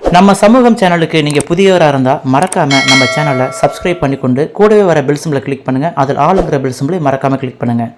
நம்ம சமூகம் சேனலுக்கு நீங்கள் புதியவராக இருந்தால் மறக்காமல் நம்ம சேனலை சப்ஸ்கிரைப் பண்ணிக்கொண்டு கூடவே வர பெல் சிம்பிளை கிளிக் பண்ணுங்கள் அதில் ஆளுங்கிற பெல் சிம்பிளை மறக்காமல் கிளிக் பண்ணுங்கள்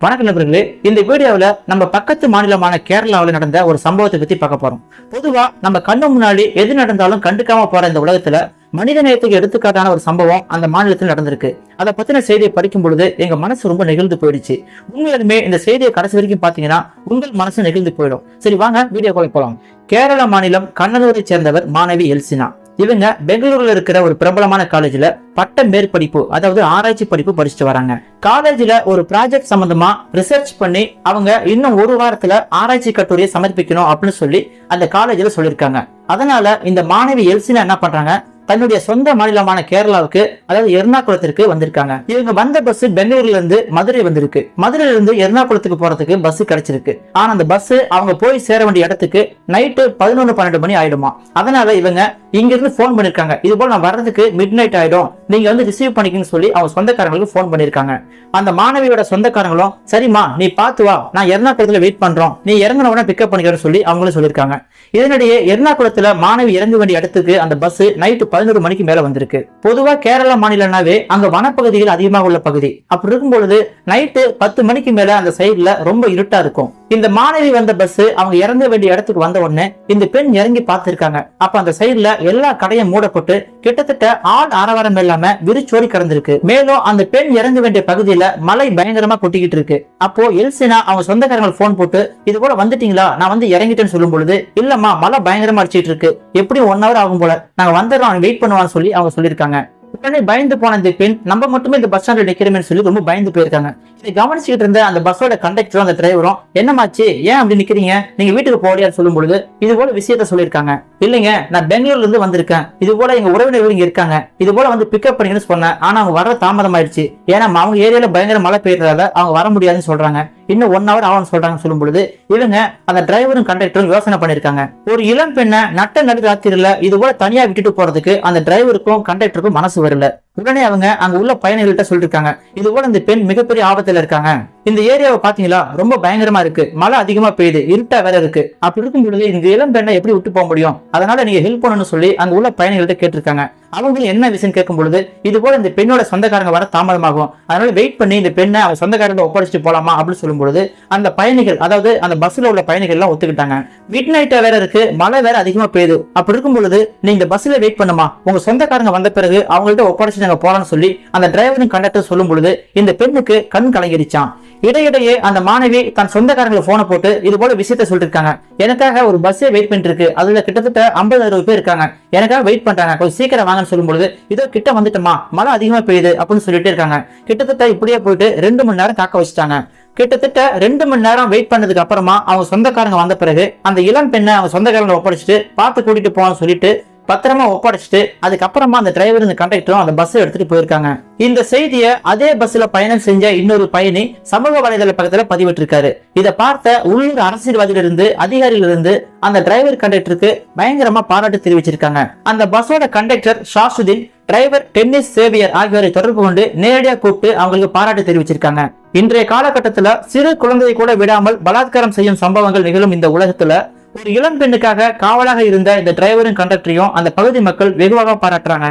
வணக்கம் நண்பர்களே இந்த வீடியோவில் நம்ம பக்கத்து மாநிலமான கேரளாவில் நடந்த ஒரு சம்பவத்தை பற்றி பார்க்க போகிறோம் பொதுவாக நம்ம கண்ணு முன்னாடி எது நடந்தாலும் கண்டுக்காமல் போகிற இந்த உலகத்தில் மனித நேயத்துக்கு எடுத்துக்காட்டான ஒரு சம்பவம் அந்த மாநிலத்தில் நடந்திருக்கு. அதை பற்றின செய்தியை படிக்கும் பொழுது எங்கள் மனசு ரொம்ப நெகிழ்ந்து போயிடுச்சு. உண்மையிலுமே இந்த செய்தியை கடைசி வரைக்கும் பார்த்தீங்கன்னா உங்கள் மனசு நெகிழ்ந்து போயிடும். சரி வாங்க வீடியோ வீடியோக்குள்ள போகலாம் கேரள மாநிலம் கண்ணனூரை சேர்ந்தவர் மாணவி எல்சினா. இவங்க பெங்களூர்ல இருக்கிற ஒரு பிரபலமான காலேஜ்ல பட்ட மேற்படிப்பு அதாவது ஆராய்ச்சி படிப்பு படிச்சுட்டு வராங்க. காலேஜ்ல ஒரு ப்ராஜெக்ட் சம்பந்தமா ரிசர்ச் பண்ணி அவங்க இன்னும் ஒரு வாரத்துல ஆராய்ச்சி கட்டுரையை சமர்ப்பிக்கணும் அப்படின்னு சொல்லி அந்த காலேஜ்ல சொல்லியிருக்காங்க. அதனால இந்த மாணவி எல்சினா என்ன பண்றாங்க? தன்னுடைய சொந்த மாநிலமான கேரளாவுக்கு அதாவது எர்ணாகுளத்திற்கு வந்திருக்காங்க. இவங்க வந்த பஸ் பெங்களூர்ல இருந்து மதுரை வந்திருக்கு. மதுரையில இருந்து எர்ணாகுளத்துக்கு போறதுக்கு பஸ் கிடைச்சிருக்கு. ஆனா அந்த பஸ் அவங்க போய் சேர வேண்டிய இடத்துக்கு நைட்டு பதினொன்று பன்னெண்டு மணி ஆயிடுமா. அதனால இவங்க இங்க இருந்து போன் பண்ணிருக்காங்க. இது போல நான் வர்றதுக்கு மிட் நைட் ஆயிடும். நீங்க வந்து ரிசீவ் பண்ணிக்கன்னு சொல்லி அவங்க சொந்தக்காரங்களுக்கு போன் பண்ணிருக்காங்க. அந்த மாணவியோட சொந்தக்காரங்களும் சரிம்மா நீ பாத்து வா. நான் எர்ணாகுளத்துல வெயிட் பண்றோம். நீ இறங்கின உடனே பிக்கப் பண்ணிக்கிறேன்னு சொல்லி அவங்களும் சொல்லியிருக்காங்க இதனிடையே எர்ணாகுளத்துல மாணவி இறங்க வேண்டிய இடத்துக்கு அந்த பஸ் நைட்டு பதினோரு மணிக்கு மேல வந்திருக்கு. பொதுவா கேரளா மாநிலம்னாவே அங்க வனப்பகுதிகள் அதிகமாக உள்ள பகுதி. அப்படி இருக்கும் பொழுது நைட்டு பத்து மணிக்கு மேல அந்த சைடுல ரொம்ப இருட்டா இருக்கும். இந்த மாணவி வந்த பஸ் அவங்க இறங்க வேண்டிய இடத்துக்கு வந்த உடனே இந்த பெண் இறங்கி பார்த்திருக்காங்க. அப்ப அந்த சைடுல எல்லா கடையும் மூடப்பட்டு கிட்டத்தட்ட ஆள் ஆரவாரம் இல்லாம விரிச்சோடி கடந்திருக்கு. மேலும் அந்த பெண் இறங்க வேண்டிய பகுதியில மழை பயங்கரமா கொட்டிக்கிட்டு இருக்கு. அப்போ எல்சினா அவங்க சொந்தக்காரங்க போன் போட்டு இது போல வந்துட்டீங்களா? நான் வந்து இறங்கிட்டேன்னு சொல்லும் பொழுது இல்லம்மா மழை பயங்கரமா அடிச்சிட்டு இருக்கு. எப்படியும் ஒன் ஹவர் ஆகும் போல. நாங்க வந்துடுறோம் வெயிட் பண்ணுவான்னு சொல்லி அவங்க சொல்லியிருக்காங்க. உடனே பயந்து போன இந்த பெண் நம்ம மட்டுமே இந்த பஸ் ஸ்டாண்ட்ல நிக்கிறோமேன்னு சொல்லி ரொம்ப பயந்து போயிருக்காங்க. இதை கவனிச்சுட்டு இருந்த அந்த பஸ்ஸோட கண்டக்டரும் அந்த டிரைவரும் என்னமாச்சு ஏன் அப்படி நிக்கிறீங்க? நீங்க வீட்டுக்கு போடியான்னு சொல்லும் பொழுது இது போல விஷயத்த சொல்லியிருக்காங்க. இல்லைங்க நான் பெங்களூர்ல இருந்து வந்திருக்கேன். இது போல எங்க உறவினர்கள் இங்க இருக்காங்க. இது போல வந்து பிக்கப் பண்ணீங்கன்னு சொன்னேன். ஆனா அவங்க வர தாமதம் ஆயிடுச்சு ஏன்னா அவங்க ஏரியால பயங்கர மழை பெய்யறதால அவங்க வர முடியாதுன்னு சொல்றாங்க. இன்னும் ஒன் ஹவர் ஆகும்னு சொல்றாங்க சொல்லும் பொழுது இவங்க அந்த டிரைவரும் கண்டக்டரும் யோசனை பண்ணிருக்காங்க ஒரு இளம் பெண்ணை நட்ட நடுராத்திரில இது போல தனியா விட்டுட்டு போறதுக்கு அந்த டிரைவருக்கும் கண்டக்டருக்கும் மனசு வரல. உடனே அவங்க அங்க உள்ள பயணிகள்கிட்ட சொல்லிருக்காங்க. இது போல இந்த பெண் மிகப்பெரிய ஆபத்துல இருக்காங்க. இந்த ஏரியாவை பாத்தீங்களா? ரொம்ப பயங்கரமா இருக்கு. மழை அதிகமா பெய்யுது. இருட்டா வேற இருக்கு. அப்படி இருக்கும் பொழுது இந்த இளம் பெண்ணை எப்படி விட்டு போக முடியும்? அதனால நீங்க ஹெல்ப் பண்ணணும்னு சொல்லி அங்க உள்ள பயணிகள்கிட்ட கேட்டிருக்காங்க. அவங்களும் என்ன விஷயம் கேட்கும் பொழுது இது போல இந்த பெண்ணோட சொந்தக்காரங்க வர தாமதமாகும். அதனால வெயிட் பண்ணி இந்த பெண்ணை அவங்க சொந்தக்காரங்க ஒப்படைச்சிட்டு போலாமா அப்படின்னு சொல்லும் பொழுது அந்த பயணிகள் அதாவது அந்த பஸ்ல உள்ள பயணிகள் எல்லாம் ஒத்துக்கிட்டாங்க. மிட் நைட்டா வேற இருக்கு. மழை வேற அதிகமா பெய்யுது. அப்படி இருக்கும் பொழுது நீ இந்த பஸ்ல வெயிட் பண்ணுமா? உங்க சொந்தக்காரங்க வந்த பிறகு அவங்கள்ட்ட ஒப்படைச்சு நாங்க போலாம்னு சொல்லி அந்த டிரைவரின் கண்டக்டர் சொல்லும் பொழுது இந்த பெண்ணுக்கு கண் கலங்கிடுச்சான் இடையிடையே அந்த மாணவி தன் சொந்தக்காரங்களுக்கு போனை போட்டு இது போல விஷயத்த சொல்லிருக்காங்க. எனக்காக ஒரு பஸ்ஸே வெயிட் பண்ணிட்டு இருக்கு. அதுல கிட்டத்தட்ட ஐம்பது அறுபது பேர் இருக்காங்க. எனக்காக வெயிட் பண்றாங்க. கொஞ்சம் சீக்கிரம் வாங்கன்னு சொல்லும் பொழுது இதோ கிட்ட வந்துட்டோமா. மழை அதிகமா பெய்யுது அப்படின்னு சொல்லிட்டு இருக்காங்க. கிட்டத்தட்ட இப்படியே போயிட்டு ரெண்டு மணி நேரம் காக்க வச்சுட்டாங்க. கிட்டத்தட்ட ரெண்டு மணி நேரம் வெயிட் பண்ணதுக்கு அப்புறமா அவங்க சொந்தக்காரங்க வந்த பிறகு அந்த இளம் பெண்ணை அவங்க சொந்தக்காரங்களை ஒப்படைச்சிட்டு பார்த்து கூட்டிட்டு போவான்னு சொல்லிட்டு பத்திரமா ஒப்படைச்சிட்டு அதுக்கப்புறமா அந்த டிரைவர் இந்த கண்டக்டரும் அந்த பஸ் எடுத்துட்டு போயிருக்காங்க. இந்த செய்தியை அதே பஸ்ல பயணம் செஞ்ச இன்னொரு பயணி சமூக வலைதள பக்கத்துல பதிவிட்டிருக்காரு. இதை பார்த்த உள்ளூர் அரசியல்வாதியிலிருந்து அதிகாரியிலிருந்து அந்த டிரைவர் கண்டக்டருக்கு பயங்கரமா பாராட்டு தெரிவிச்சிருக்காங்க. அந்த பஸ்ஸோட conductor Shasudeen driver Dennis Xavier ஆகியோரை தொடர்பு கொண்டு நேரடியாக கூப்பிட்டு அவங்களுக்கு பாராட்டு தெரிவிச்சிருக்காங்க. இன்றைய காலகட்டத்தில் சிறு குழந்தையை கூட விடாமல் பலாத்காரம் செய்யும் சம்பவங்கள் நிகழும் இந்த உலகத்துல ஒரு இளம் பெண்ணுக்காக காவலாக இருந்த இந்த டிரைவரும் கண்டக்டரையும் அந்த பகுதி மக்கள் வெகுவாக பாராட்டுறாங்க.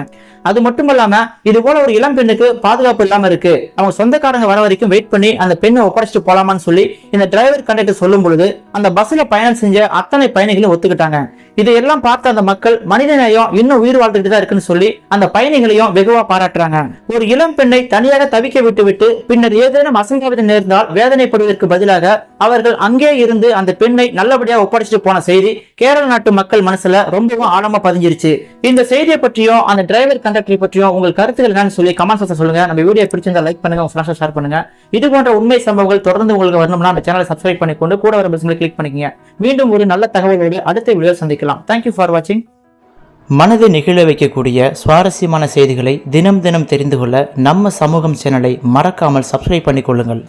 அது மட்டும் இல்லாம இது போல ஒரு இளம் பெண்ணுக்கு பாதுகாப்பு இல்லாம இருக்கு. அவங்க சொந்தக்காரங்க வர வரைக்கும் வெயிட் பண்ணி அந்த பெண்ணை ஒப்படைச்சிட்டு போலாமான்னு சொல்லி இந்த டிரைவர் கண்டக்டர் சொல்லும் பொழுது அந்த பஸ்ல பயணம் செஞ்ச அத்தனை பயணிகளும் ஒத்துக்கிட்டாங்க. இதையெல்லாம் பார்த்த அந்த மக்கள் மனித நேயம் இன்னும் உயிர் வாழ்ந்துகிட்டு தான் இருக்குன்னு சொல்லி அந்த பயணிகளையும் வெகுவா பாராட்டுறாங்க. ஒரு இளம் பெண்ணை தனியாக தவிக்க விட்டு விட்டு பின்னர் ஏதேனும் அசங்காவிதம் நேர்ந்தால் வேதனைப்படுவதற்கு பதிலாக அவர்கள் அங்கே இருந்து அந்த பெண்ணை நல்லபடியா ஒப்படைச்சிட்டு போன செய்தி கேரள நாட்டு மக்கள் மனசுல ரொம்பவும் ஆழமா பதிஞ்சிருச்சு. இந்த செய்தியை பற்றியும் அந்த டிரைவர் கண்டக்டரை பற்றியும் உங்கள் கருத்துக்கள் என்னன்னு சொல்லி கமெண்ட்ஸ் சொல்லுங்க. நம்ம வீடியோ பிடிச்சிருந்தா லைக் பண்ணுங்க உங்க ஃப்ரெண்ட்ஸ் ஷேர் பண்ணுங்க. இது போன்ற உண்மை சம்பவங்கள் தொடர்ந்து உங்களுக்கு வரணும்னா அந்த சேனலை சப்ஸ்கிரைப் பண்ணிக்கொண்டு கூட வர பெல் கிளிக் பண்ணிக்கங்க. மீண்டும் ஒரு நல்ல தகவலோடு அடுத்த வீடியோ சந்திக்கலாம். தேங்க்யூ ஃபார் வாட்சிங் மனதை நெகிழ வைக்கக்கூடிய சுவாரஸ்யமான செய்திகளை தினம் தினம் தெரிந்து கொள்ள நம்ம சமூகம் சேனலை மறக்காமல் சப்ஸ்கிரைப் பண்ணிக்கொள்ளுங்கள்.